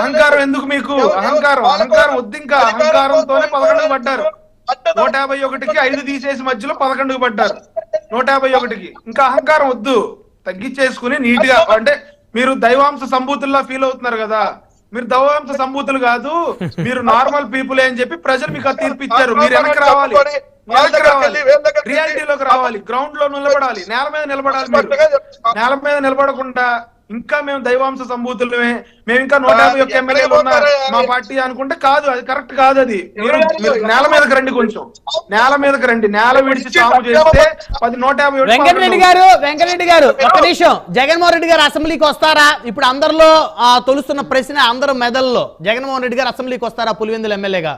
అహంకారం ఎందుకు మీకు? అహంకారం అహంకారం వద్దు ఇంకా అహంకారంతోనే పదకొండుకు పడ్డారు. నూట యాభై ఒకటికి ఐదు తీసేసి మధ్యలో పదకొండుకు పడ్డారు. నూట యాభై ఒకటికి ఇంకా అహంకారం వద్దు. తగ్గించేసుకుని నీట్గా అంటే మీరు దైవాంశ సంభూతుల్లా ఫీల్ అవుతున్నారు కదా. మీరు దైవాంశ సంభూతులు కాదు. మీరు నార్మల్ పీపుల్ అని చెప్పి ప్రజలు మీకు ఆ తీర్పు ఇచ్చారు. మీరు వెనక్కి రావాలి. వెనక్కి రావాలి. రియాలిటీలోకి రావాలి. గ్రౌండ్లో నిలబడాలి. నేల మీద నిలబడాలి నేల మీద నిలబడకుండా ఇంకా మేము దైవాంశ సంభూతులమే. మేము ఇంకా నూట యాభై ఒక్క ఎమ్మెల్యేలు ఉన్నారు మా పార్టీ అనుకుంటే కాదు అది కరెక్ట్ కాదు అది. మీరు నేల మీదకి రండి కొంచెం. నేల మీదకి రండి. నేల విడిచి సాగు చేస్తే అది నూట యాభై వెంకటరెడ్డి. గారు వెంకటరెడ్డి గారు ఒక్క నిమిషం. జగన్మోహన్ రెడ్డి గారు అసెంబ్లీకి వస్తారా? ఇప్పుడు అందరిలో ఆ, తొలుస్తున్న ప్రశ్న అందరూ మెదల్లో జగన్మోహన్ రెడ్డి గారు అసెంబ్లీకి వస్తారా పులివెందుల ఎమ్మెల్యేగా?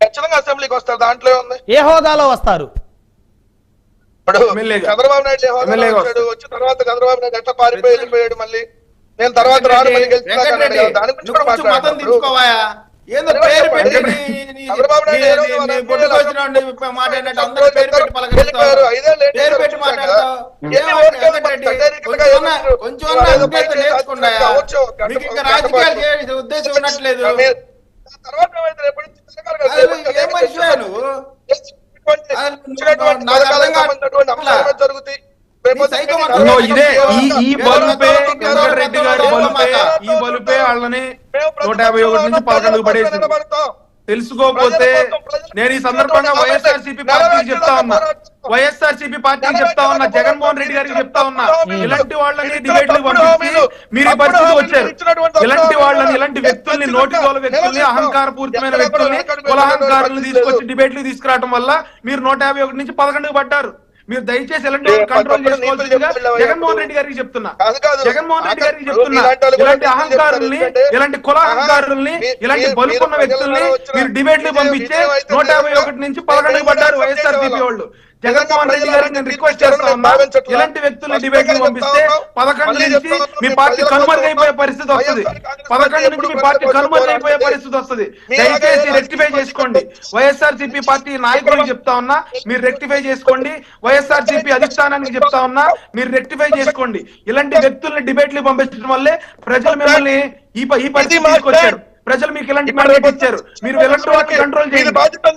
ఖచ్చితంగా అసెంబ్లీకి వస్తారు. దాంట్లో ఉంది. ఏ హోదాలో వస్తారు? ఇప్పుడు. చంద్రబాబు నాయుడు వచ్చిన తర్వాత చంద్రబాబు నాయుడు ఎట్లా పారిపోయి వెళ్ళిపోయాడు మళ్ళీ నేను తర్వాత రాను మళ్ళీ కదా. దాని గురించి కూడా ఏందో పేరు చెప్పండి. పెట్టి చంద్రబాబు నాయుడు. ఐదేళ్ళు పేరు పెట్టి? మాట్లాడతావు కొంచెం రాజకీయాలు ఉద్దేశం తర్వాత జరుగుతాయి ఇదే ఈ బలుపే గారి ఈ వాళ్ళని నూట యాభై ఒకటి నుంచి పదకొండుకు పడేసి. తెలుసుకోకపోతే నేను ఈ సందర్భంగా వైఎస్ఆర్ సిపి పార్టీకి చెప్తా ఉన్నా వైఎస్ఆర్ సిపి పార్టీకి చెప్తా ఉన్నా జగన్మోహన్ రెడ్డి గారికి చెప్తా ఉన్నా ఇలాంటి వాళ్ళని డిబేట్ మీరు ఈ పరిస్థితికి వచ్చారు. ఇలాంటి వాళ్ళని ఇలాంటి వ్యక్తుల్ని నోటిదోల వ్యక్తుల్ని అహంకార పూరితమైన వ్యక్తుల్ని కులహంకారుల్ని తీసుకొచ్చి డిబేట్లు తీసుకురావడం వల్ల మీరు నూట యాభై ఒకటి నుంచి పదకొండుకు పడ్డారు. మీరు దయచేసి ఎలాంటి కంట్రోల్ చేసుకోవాల్సిందిగా జగన్మోహన్ రెడ్డి గారికి చెప్తున్నా. జగన్మోహన్ రెడ్డి గారికి చెప్తున్నా. ఇలాంటి అహంకారుల్ని ఇలాంటి కుల అహంకారుల్ని ఇలాంటి మీరు వ్యక్తుల్ని మీరు డిబేట్లు పంపించే నూట యాభై. ఒకటి నుంచి పదకొండుకి పడ్డారు వైఎస్ఆర్ వాళ్ళు. జగన్మోహన్ రెడ్డి గారిని నేను రిక్వెస్ట్. ఇలాంటి డిబేట్లు చెప్తా పంపిస్తే. పదకొండు నుంచి. మీ పార్టీ కోసం పరిస్థితి వస్తుంది. పదకొండు పార్టీ నుంచి మీ పోరాడుతుంది. పరిస్థితి వస్తుంది. దయచేసి రెక్టిఫై చేసుకోండి. వైఎస్ఆర్ సిపి పార్టీ నాయకులకు చెప్తా ఉన్నా మీరు రెక్టిఫై చేసుకోండి. వైఎస్ఆర్ సిపి అధిష్టానానికి చెప్తా ఉన్నా మీరు రెక్టిఫై చేసుకోండి. ఇలాంటి వ్యక్తుల్ని డిబేట్లు పంపించడం వల్లే ప్రజలు మిమ్మల్ని ఈ పరిస్థితి తీసుకొచ్చారు. ప్రజలు మీకు ఇలాంటి మ్యాండేట్ ఇచ్చారు. మీరు ఇలాంటి వాళ్ళని కంట్రోల్ చేయండి.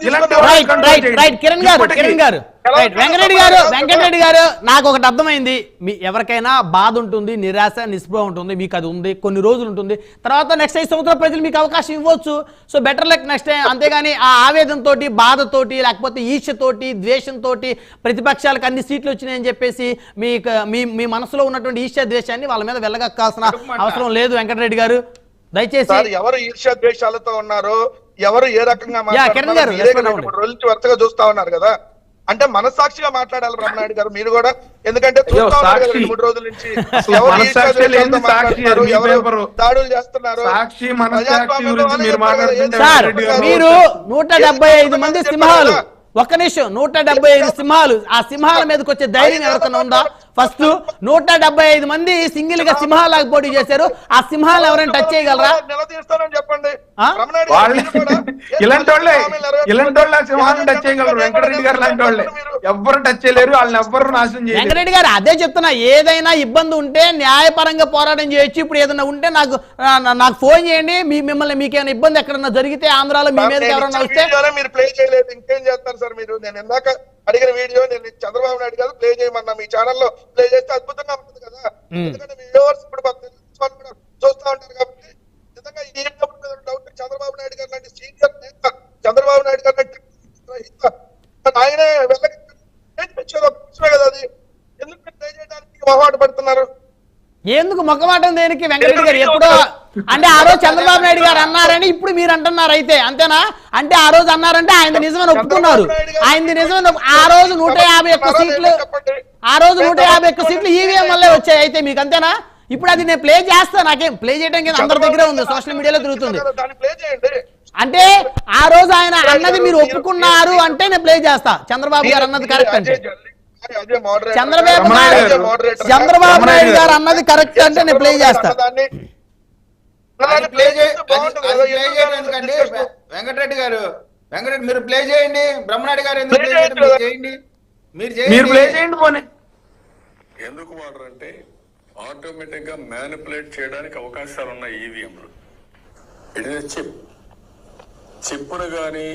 ఇలాంటి కంట్రోల్ రైట్. రైట్ కిరణ్ గారు కిరణ్ గారు. రైట్ వెంకటరెడ్డి గారు వెంకటరెడ్డి గారు నాకు ఒకటి అర్థమైంది. మీ ఎవరికైనా బాధ ఉంటుంది నిరాశ నిస్పృహ ఉంటుంది మీకు అది ఉంది కొన్ని రోజులు ఉంటుంది. తర్వాత నెక్స్ట్ ఐదు సంవత్సరాల ప్రజలు మీకు అవకాశం ఇవ్వచ్చు. సో బెటర్ లెక్ నెక్స్ట్ టైం అంతేగాని ఆ ఆవేదనతోటి బాధతోటి లేకపోతే ఈర్ష్యతోటి ద్వేషంతోటి ప్రతిపక్షాలకు అన్ని సీట్లు వచ్చినాయని చెప్పేసి మీకు మీ మీ మనసులో ఉన్నటువంటి ఈర్ష్య ద్వేషాన్ని వాళ్ళ మీద వెళ్ళగక్కాల్సిన అవసరం లేదు వెంకటరెడ్డి గారు. దయచేసి సార్ ఎవరు ఈర్ష్య ద్వేషాలతో ఉన్నారో ఎవరు ఏ రకంగా రోజు వరుసగా చూస్తా ఉన్నారు కదా. అంటే మనస్సాక్షిగా మాట్లాడాలి రమణాయుడు గారు మీరు కూడా. ఎందుకంటే అయ్యో, చూస్తా ఉన్నారు కదా సాక్షి. రెండు మూడు రోజుల నుంచి. దాడులు చేస్తున్నారు? మీరు నూట డెబ్బై ఐదు మంది సింహాలు. ఒక్క నిమిషం నూట డెబ్బై ఐదు సింహాలు. ఆ సింహాల మీదకి వచ్చే ధైర్యం ఎవరికైనా ఉందా? ఫస్ట్ నూట డెబ్బై ఐదు మంది సింగిల్గా సింహాలకు పోటీ చేశారు. ఆ సింహాలు ఎవరైనా టచ్ చేయగలరా? నిలదీస్తానని చెప్పండి. ఇలాంటి వాళ్ళే ఇలాంటి వాళ్ళ సింహాలను టచ్ చేయగలరు వెంకటరెడ్డి గారు లాంటి వాళ్ళే ఎవ్వరు టచ్ చేయలేరు వాళ్ళని ఎవ్వరు నాశనం చేయలేరు. వెంకటరెడ్డి గారు అదే చెప్తున్నా ఏదైనా ఇబ్బంది ఉంటే న్యాయపరంగా పోరాటం చేయొచ్చు. ఇప్పుడు ఏదైనా ఉంటే నాకు నాకు ఫోన్ చేయండి. మీ మిమ్మల్ని మీకు ఏమైనా ఇబ్బంది ఎక్కడన్నా జరిగితే ఆంధ్రాలో మీ నేను ఎవరైనా వస్తే మీరు ప్లే చేయలేదు. ఇంకేం చేస్తారు సార్ మీరు? నేను ఇందాక అడిగిన వీడియో నేను చంద్రబాబు నాయుడు గారు ప్లే చేయమన్నా మీ ఛానల్లో ప్లే చేస్తే అద్భుతంగా ఉంటుంది కదా. ఎందుకంటే వ్యూవర్స్ ఇప్పుడు కూడా చూస్తా ఉంటారు కాబట్టి నిజంగా ఈ డౌట్ చంద్రబాబు నాయుడు గారు లాంటి సీనియర్ నేత చంద్రబాబు నాయుడు గారు లాంటి ఆయనే వెళ్ళకి వచ్చేది ఒక విషయమే కదా అది. ఎందుకు ప్లే చేయడానికి మొహమాట పడుతున్నారు ఎందుకు మొక్కమాటం దేనికి? వెంకటరెడ్డి గారు ఎప్పుడో అంటే ఆ రోజు చంద్రబాబు నాయుడు గారు అన్నారని ఇప్పుడు మీరు అంటున్నారు అయితే అంతేనా? అంటే ఆ రోజు అన్నారంటే ఆయన నిజమని ఒప్పుకున్నారు. ఆయన నిజమని ఆ రోజు నూట యాభై ఒక్క సీట్లు ఆ రోజు నూట యాభై ఒక్క సీట్లు ఈవీఎం వల్లే వచ్చాయి అయితే మీకు అంతేనా? ఇప్పుడు అది నేను ప్లే చేస్తా నాకేం ప్లే చేయడానికి అందరి దగ్గరే ఉంది సోషల్ మీడియాలో తిరుగుతుంది. చేయండి. అంటే ఆ రోజు ఆయన అన్నది మీరు ఒప్పుకున్నారు అంటే నేను ప్లే చేస్తా. చంద్రబాబు గారు అన్నది కరెక్ట్ అంటే. చంద్రబాబు నాయుడు. చంద్రబాబు నాయుడు గారు. అన్నది కరెక్ట్ అంటే నేను ప్లే చేస్తా? వెంకటరెడ్డి గారు. వెంకటరెడ్డి మీరు ప్లే చేయండి. బ్రహ్మనాయుడు గారు ఎందుకు చేయడం? మీరు కదా. చేయండి. మీరు చేయండి. మీరు ప్లే చేయండి పోనీ. ఎందుకు వాడరు అంటే ఆటోమేటిక్గా మ్యానిపులేట్ చేయడానికి అవకాశాలు ఉన్నాయి ఈవీఎంలు ఇట్ ఇస్ చిప్ చిప్ను కానీ